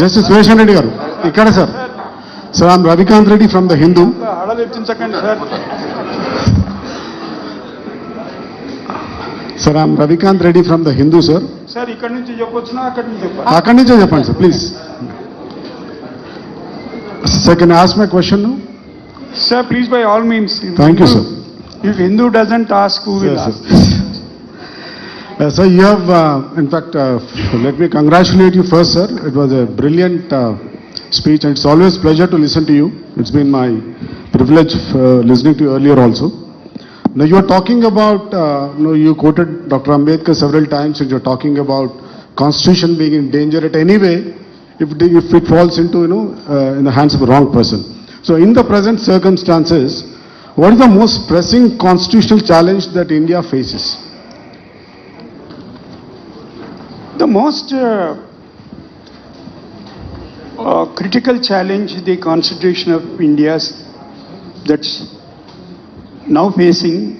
Justice Suresan Reddy గారు ఇక్కడ sir. Sir I'm Ravikanth Reddy from the Hindu sir I'm Ravikanth Reddy from the Hindu sir sir ఇక్కడ నుంచి చెప్పొచ్చునా? అక్కడి నుంచి చెప్పాలి అక్కడి నుంచే చెప్పండి sir please sir can ask my question sir please by all means thank you sir if Hindu doesn't ask who will ask Uh, sir, you have, uh, in fact, uh, let me congratulate you first, sir. It was a brilliant uh, speech, and it's always a pleasure to listen to you. It's been my privilege uh, listening to you earlier also. Now, you are talking about, uh, you know, you quoted Dr. Ambedkar several times, and you're talking about constitution being in danger at any way if, if it falls into, you know, uh, in the hands of a wrong person. So, in the present circumstances, what is the most pressing constitutional challenge that India faces? The most uh, uh, critical challenge the Constitution of India that's now facing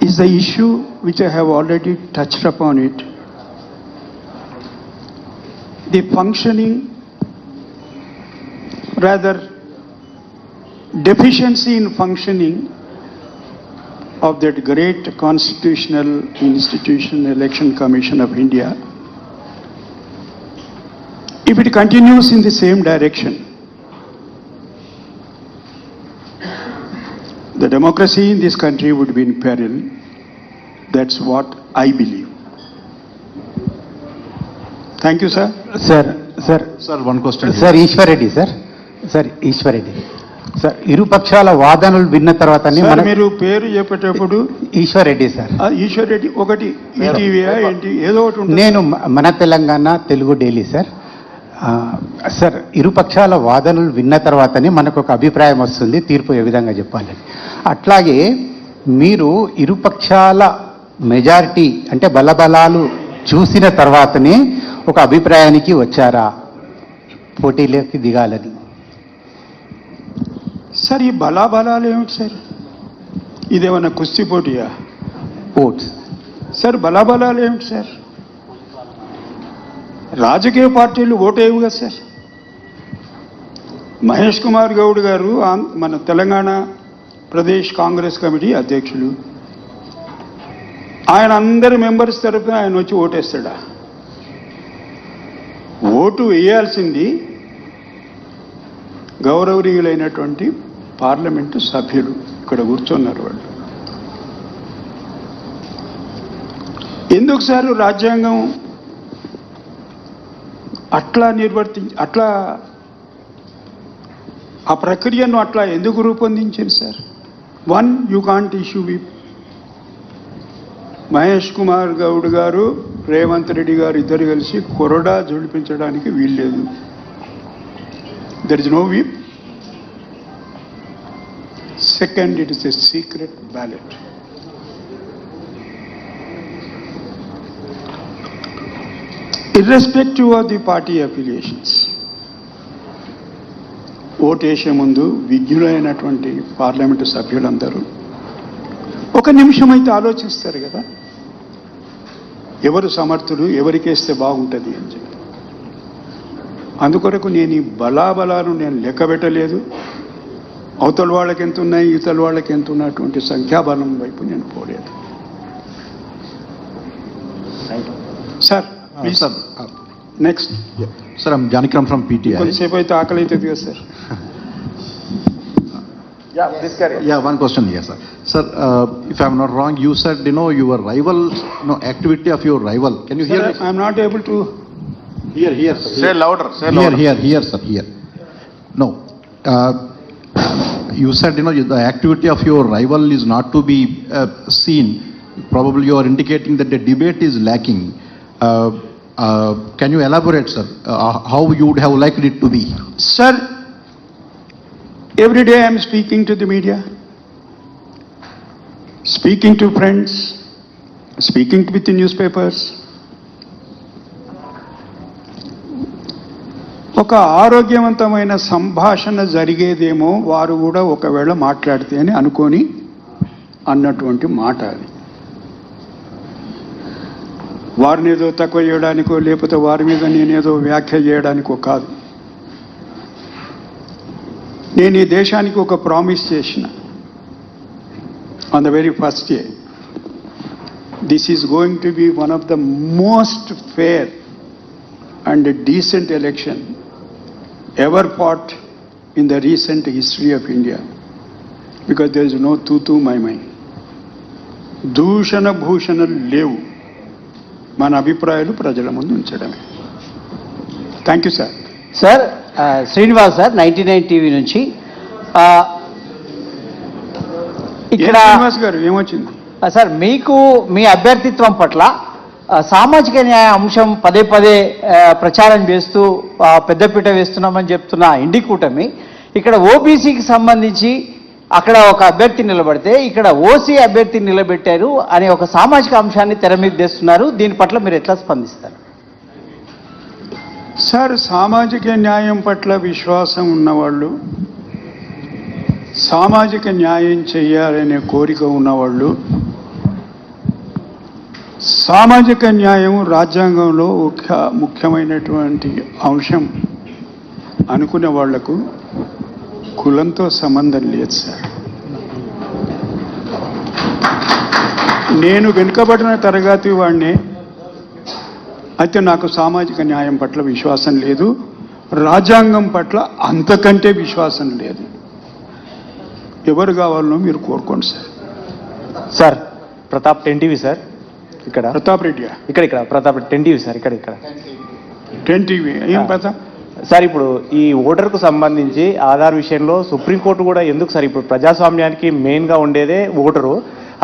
is the issue which I have already touched upon it. The functioning, rather deficiency in functioning of that great constitutional institution, Election Commission of India, if it continues in the same direction, the democracy in this country would be in peril. That's what I believe. Thank you, sir. Sir, sir. Sir, one question. Sir, Ishwar Reddy, sir. Sir, Ishwar Reddy. Sir ఇరుపక్షాల వాదనలు విన్న తర్వాతనే sir మన మీరు పేరు చెప్పేటప్పుడు Eswar Reddy sir. ఆ ఈశ్వర్ రెడ్డి ఒకటి ఏంటి? ఏదో ఒకటి నేను మన Telangana Telugu daily sir. Sir ఇరుపక్షాల వాదనలు విన్న తర్వాతనే మనకు ఒక అభిప్రాయం వస్తుంది తీర్పు ఏ విధంగా చెప్పాలని. అట్లాగే మీరు ఇరుపక్షాల మెజారిటీ అంటే బలబలాలు చూసిన తర్వాతనే ఒక అభిప్రాయానికి వచ్చారా? పోటీలోకి దిగాలని. సార్ ఈ బలాబలాలు ఏమిటి సార్? ఇదేమన్నా కుస్తీ పోటీయా? ఓట్స్ సార్ బలాబలాలు ఏమిటి సార్? రాజకీయ పార్టీలు ఓటేవి కదా సార్. మహేష్ కుమార్ గౌడ్ గారు మన తెలంగాణ ప్రదేశ్ కాంగ్రెస్ కమిటీ అధ్యక్షులు. ఆయన అందరి మెంబర్స్ తరఫున ఆయన వచ్చి ఓటేస్తాడా? ఓటు వేయాల్సింది గౌరవనీయులైనటువంటి పార్లమెంటు సభ్యులు. ఇక్కడ కూర్చున్నారు వాళ్ళు. ఎందుకు సార్ రాజ్యాంగం అట్లా నిర్వర్తి అట్లా ఆ ప్రక్రియను అట్లా ఎందుకు రూపొందించింది sir? One you can't issue whip Mahesh Kumar Goud garu Revanth Reddy garu ఇద్దరు కలిసి కొరడా జోడిపించడానికి వీల్లేదు. There is no whip second it is a secret ballot irrespective of the party affiliations. ఓటేసే ముందు విజ్ఞులైనటువంటి పార్లమెంటు సభ్యులందరూ ఒక నిమిషం అయితే ఆలోచిస్తారు కదా ఎవరు సమర్థులు ఎవరికేస్తే బాగుంటుంది అని చెప్పి అందుకొరకు నేను ఈ బలాబలాను నేను లెక్క పెట్టలేదు అవతల వాళ్ళకి ఎంత ఉన్నాయి ఇతల వాళ్ళకి ఎంత ఉన్నటువంటి సంఖ్యాబలం వైపు నేను పోలేదు sir sir. Next Sir, I'm Janikram from PTI. కొంతసేపు అయితే ఆకలి అవుతుంది కదా sir Yeah, one question here, sir. Sir, uh, if I'm not wrong, you said, you know, your rival, you know, activity of your rival. Can you hear me? I'm not able to Here, here, sir. Say louder, say Here, louder. here, here, sir, here. No. Uh, you said, you know, the activity of your rival is not to be uh, seen. Probably you are indicating that the debate is lacking. Uh, uh, can you elaborate, sir, uh, how you would have liked it to be? Sir, every day I am speaking to the media, speaking to friends, speaking with the newspapers, ఒక ఆరోగ్యవంతమైన సంభాషణ జరిగేదేమో వారు కూడా ఒకవేళ మాట్లాడితే అని అనుకొని అన్నటువంటి మాట అది. వారిని ఏదో తక్కువ చేయడానికో లేకపోతే వారి మీద నేనేదో వ్యాఖ్య చేయడానికో కాదు. నేను ఈ దేశానికి ఒక ప్రామిస్ చేసిన. On the very first day this is going to be one of the most fair and decent election ever fought in the recent history of India because there is no తూ తూ my my దూషణ భూషణలు లేవు మన అభిప్రాయాలు ప్రజల ముందు ఉంచడమే thank you sir sir Srinivas sir ninety nine TV నుంచి ఇక్కడ శ్రీనివాస్ గారు ఏమొచ్చింది? సార్ మీకు మీ అభ్యర్థిత్వం పట్ల సామాజిక న్యాయ అంశం పదే పదే ప్రచారం చేస్తూ పెద్దపీట వేస్తున్నామని చెప్తున్న ఇండి కూటమి ఇక్కడ ఓబీసీకి సంబంధించి అక్కడ ఒక అభ్యర్థి నిలబడితే ఇక్కడ ఓసీ అభ్యర్థి నిలబెట్టారు అనే ఒక సామాజిక అంశాన్ని తెర మీద తెస్తున్నారు దీని పట్ల మీరు ఎట్లా స్పందిస్తారు? సార్ సామాజిక న్యాయం పట్ల విశ్వాసం ఉన్నవాళ్ళు సామాజిక న్యాయం చేయాలనే కోరిక ఉన్నవాళ్ళు సామాజిక న్యాయం రాజ్యాంగంలో ఒక ముఖ్యమైనటువంటి అంశం అనుకునే వాళ్ళకు కులంతో సంబంధం లేదు సార్. నేను వెనుకబడిన తరగతి వాడిని అయితే నాకు సామాజిక న్యాయం పట్ల విశ్వాసం లేదు రాజ్యాంగం పట్ల అంతకంటే విశ్వాసం లేదు. ఎవరు కావాలనో మీరు కోరుకోండి sir. Sir Pratap ten TV sir. ఇక్కడ. ప్రతాప్ రెడ్డి ఇక్కడ ఇక్కడ ప్రతాప్ టెన్ టీవీ సార్ ఇక్కడ ఇక్కడ. టెన్ టీవీ ఏం ప్రతాప్? సార్ ఇప్పుడు ఈ ఓటర్కు సంబంధించి ఆధార్ విషయంలో సుప్రీంకోర్టు కూడా ఎందుకు సార్ ఇప్పుడు ప్రజాస్వామ్యానికి మెయిన్గా ఉండేదే ఓటరు.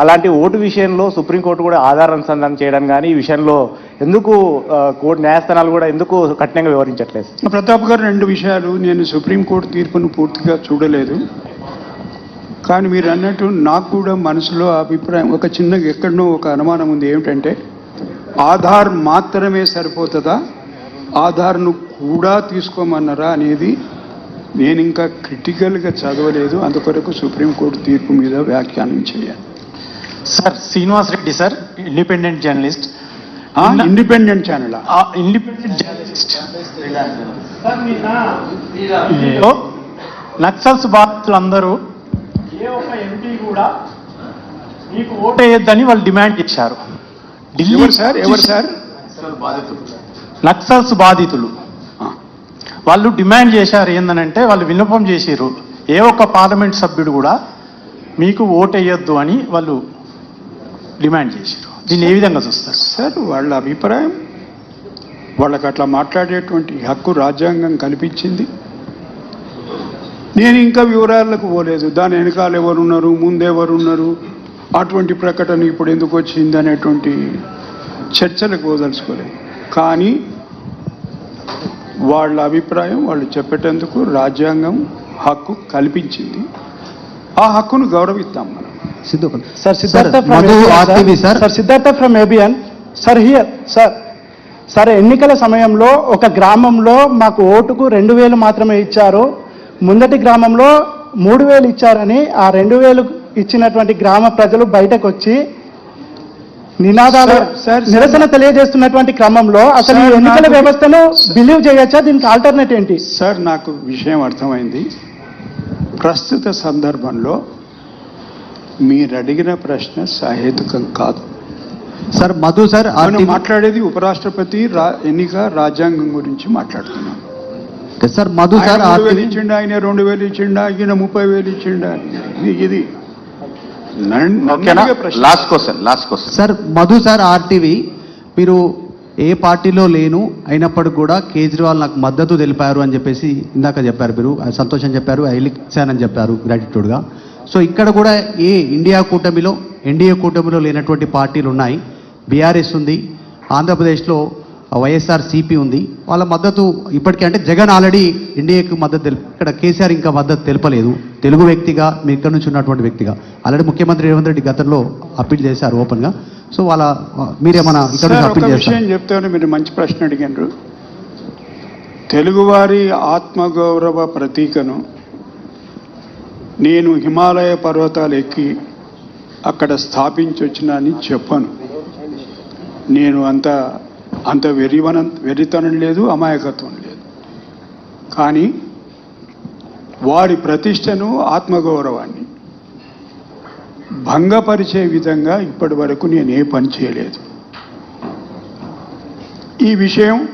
అలాంటి ఓటు విషయంలో సుప్రీంకోర్టు కూడా ఆధార్ అనుసంధానం చేయడం కానీ ఈ విషయంలో ఎందుకు కోర్టు న్యాయస్థానాలు కూడా ఎందుకు కఠినంగా వివరించట్లేదు ప్రతాప్ గారు రెండు విషయాలు నేను సుప్రీంకోర్టు తీర్పును పూర్తిగా చూడలేదు. కానీ మీరు అన్నట్టు నాకు కూడా మనసులో అభిప్రాయం ఒక చిన్న ఎక్కడనో ఒక అనుమానం ఉంది. ఏమిటంటే ఆధార్ మాత్రమే సరిపోతుందా? ఆధార్ను కూడా తీసుకోమన్నారా అనేది నేను ఇంకా క్రిటికల్గా చదవలేదు. అందుకొరకు సుప్రీంకోర్టు తీర్పు మీద వ్యాఖ్యానం చేయాలి. Sir Srinivas Reddy sir independent journalist. ఆ, ఇండిపెండెంట్ ఛానల్? ఆ ఇండిపెండెంట్ జర్నలిస్ట్. నక్సల్స్ బాధితులందరూ ఏ ఒక్క ఎంపీ కూడా మీకు ఓటు వేయొద్దని వాళ్ళు డిమాండ్ చేశారు. ఢిల్లీ ఎవరు సార్? ఎవరు సార్? నక్సల్స్ బాధితులు. వాళ్ళు డిమాండ్ చేశారు ఏందనంటే వాళ్ళు విన్నపం చేశారు. ఏ ఒక్క పార్లమెంట్ సభ్యుడు కూడా మీకు ఓటు వేయొద్దు అని వాళ్ళు డిమాండ్ చేశారు. దీన్ని ఏ విధంగా చూస్తారు? సార్ వాళ్ళ అభిప్రాయం వాళ్ళకి అట్లా మాట్లాడేటువంటి హక్కు రాజ్యాంగం కల్పించింది. నేను ఇంకా వివరాలకు పోలేదు. దాని వెనకాల ఎవరున్నారు? ముందెవరున్నారు అటువంటి ప్రకటన ఇప్పుడు ఎందుకు వచ్చింది అనేటువంటి చర్చలకు పోదలుచుకోలేదు. కానీ వాళ్ళ అభిప్రాయం వాళ్ళు చెప్పేటందుకు రాజ్యాంగం హక్కు కల్పించింది. ఆ హక్కును గౌరవిస్తాం మనం. sir. Sir, Siddhartha from ABN. Sir, here, sir. Sir ఎన్నికల సమయంలో ఒక గ్రామంలో మాకు ఓటుకు రెండు వేలు మాత్రమే ఇచ్చారు. ముందటి గ్రామంలో మూడు వేలు ఇచ్చారని ఆ రెండు వేలు ఇచ్చినటువంటి గ్రామ ప్రజలు బయటకు వచ్చి నినాదాలు. నిరసన తెలియజేస్తున్నటువంటి క్రమంలో అసలు ఎన్నికల నాకు- వ్యవస్థను బిలీవ్ చేయొచ్చా? దీనికి ఆల్టర్నేట్ ఏంటి? సార్ నాకు విషయం అర్థమైంది. ప్రస్తుత సందర్భంలో మీరు అడిగిన ప్రశ్న సహేతుకం కాదు. సార్ మధు సార్ మాట్లాడేది ఉపరాష్ట్రపతి రా- ఎన్నిక రాజ్యాంగం గురించి మాట్లాడుతున్నాం. సార్ మధు ఆయన సార్ ఇచ్చిండా ఆయన రెండు వేలు ఇచ్చిండా ఈయన ముప్పై వేలు ఇచ్చిండా ఇది-. Last question last question sir Madhu sir RTV మీరు ఏ పార్టీలో లేను అయినప్పటికీ కూడా కేజ్రీవాల్ నాకు మద్దతు తెలిపారు అని చెప్పేసి ఇందాక చెప్పారు మీరు. సంతోషం చెప్పారు ఐ ఇచ్చానని చెప్పారు గ్రాటిట్యూడ్గా సో ఇక్కడ కూడా ఏ ఇండియా కూటమిలో ఎన్డీఏ కూటమిలో లేనటువంటి పార్టీలు ఉన్నాయి. బీఆర్ఎస్ ఉంది ఆంధ్రప్రదేశ్లో వైఎస్ఆర్ సిపి ఉంది. వాళ్ళ మద్దతు ఇప్పటికే అంటే జగన్ ఆల్రెడీ ఎన్డీఏకి మద్దతు తెలుపు ఇక్కడ కేసీఆర్ ఇంకా మద్దతు తెలపలేదు. తెలుగు వ్యక్తిగా మీ ఇక్కడ నుంచి ఉన్నటువంటి వ్యక్తిగా. ఆల్రెడీ ముఖ్యమంత్రి రేవంత్ రెడ్డి గతంలో అప్పీల్ చేశారు ఓపెన్గా. సో వాళ్ళ మీరేమన్నా ఇక్కడ అప్పీల్ చేస్తారు? చెప్తాను మీరు మంచి ప్రశ్న అడిగారు. తెలుగువారి ఆత్మగౌరవ ప్రతీకను నేను హిమాలయ పర్వతాలు ఎక్కి అక్కడ స్థాపించి వచ్చినా అని చెప్పను. నేను అంత అంత వెర్రివన వెర్రితనం లేదు అమాయకత్వం లేదు. కానీ వారి ప్రతిష్టను ఆత్మగౌరవాన్ని భంగపరిచే విధంగా ఇప్పటి వరకు నేను ఏ పని చేయలేదు. ఈ విషయం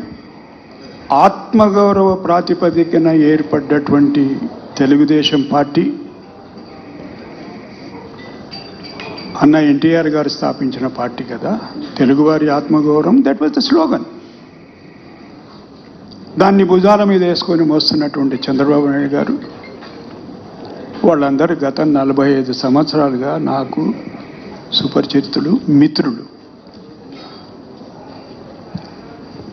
ఆత్మగౌరవ ప్రాతిపదికన ఏర్పడ్డటువంటి తెలుగుదేశం పార్టీ అన్న ఎన్టీఆర్ గారు స్థాపించిన పార్టీ కదా. తెలుగువారి ఆత్మగౌరవం దట్ వాజ్ ద స్లోగన్ దాన్ని భుజాల మీద వేసుకొని మోస్తున్నటువంటి చంద్రబాబు నాయుడు గారు వాళ్ళందరూ గత నలభై ఐదు సంవత్సరాలుగా నాకు సుపరిచితులు మిత్రులు.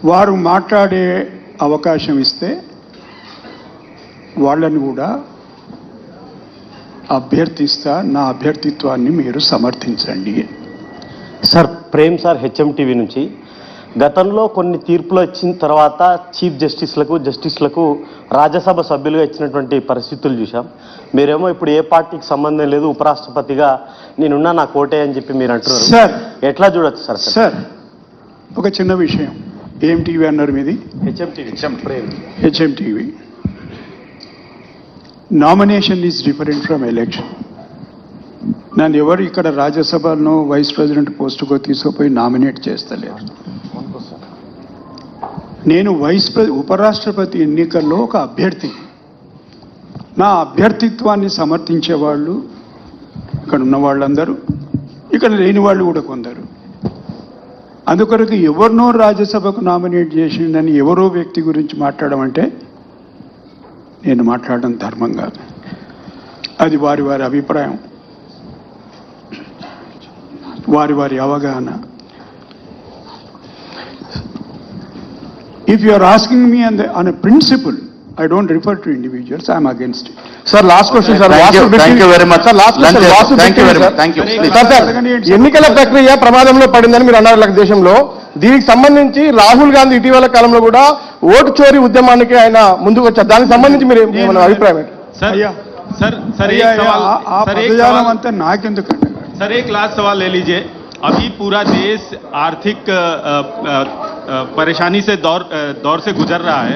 వారు మాట్లాడే అవకాశం ఇస్తే వాళ్ళని కూడా అభ్యర్థిస్తా నా అభ్యర్థిత్వాన్ని మీరు సమర్థించండి. Sir Prem sir HM TV నుంచి. గతంలో కొన్ని తీర్పులు వచ్చిన తర్వాత చీఫ్ జస్టిస్లకు జస్టిస్లకు రాజ్యసభ సభ్యులుగా ఇచ్చినటువంటి పరిస్థితులు చూసాం మీరేమో ఇప్పుడు ఏ పార్టీకి సంబంధం లేదు ఉపరాష్ట్రపతిగా నేనున్నా నా కోటే అని చెప్పి మీరు అంటున్నారు. సార్ ఎట్లా చూడొచ్చు సార్ సార్ ఒక చిన్న విషయం. ఏం టీవీ అన్నారు మీది? HM TV Prem. HM TV nomination is different from election నన్ను ఎవరు ఇక్కడ రాజ్యసభను వైస్ ప్రెసిడెంట్ పోస్టుకో తీసుకుపోయి నామినేట్ చేస్తలేరు. నేను వైస్ ఉపరాష్ట్రపతి ఎన్నికల్లో ఒక అభ్యర్థి నా అభ్యర్థిత్వాన్ని సమర్థించే వాళ్ళు ఇక్కడ ఉన్న వాళ్ళందరూ ఇక్కడ లేని వాళ్ళు కూడా కొందరు. అందుకొరకు ఎవరినో రాజ్యసభకు నామినేట్ చేసిండని ఎవరో వ్యక్తి గురించి మాట్లాడమంటే నేను మాట్లాడడం ధర్మం కాదు. అది వారి వారి అభిప్రాయం. వారి వారి అవగాహన. If you are asking me on on a principle I don't refer to individuals I'm against it sir last question sir ఎన్నికల ప్రక్రియ ప్రమాదంలో పడిందని మీరు అన్నారు దేశంలో. దీనికి సంబంధించి రాహుల్ గాంధీ ఇటీవల కాలంలో కూడా ఓటు చోరీ ఉద్యమానికి ఆయన ముందుకు వచ్చారు దానికి సంబంధించి మీరు ఏమన్నా అభిప్రాయం ఏంటి सर అయ్యా सर सर అయ్యా, एक सवाल ఆ- ఆ सर एक పదజాలం सवाल అంతా నాకెందుకంటే सर एक लास्ट सवाल ले लीजिए अभी पूरा देश आर्थिक अ, अ, अ, परेशानी से दौर अ, दौर से गुजर रहा है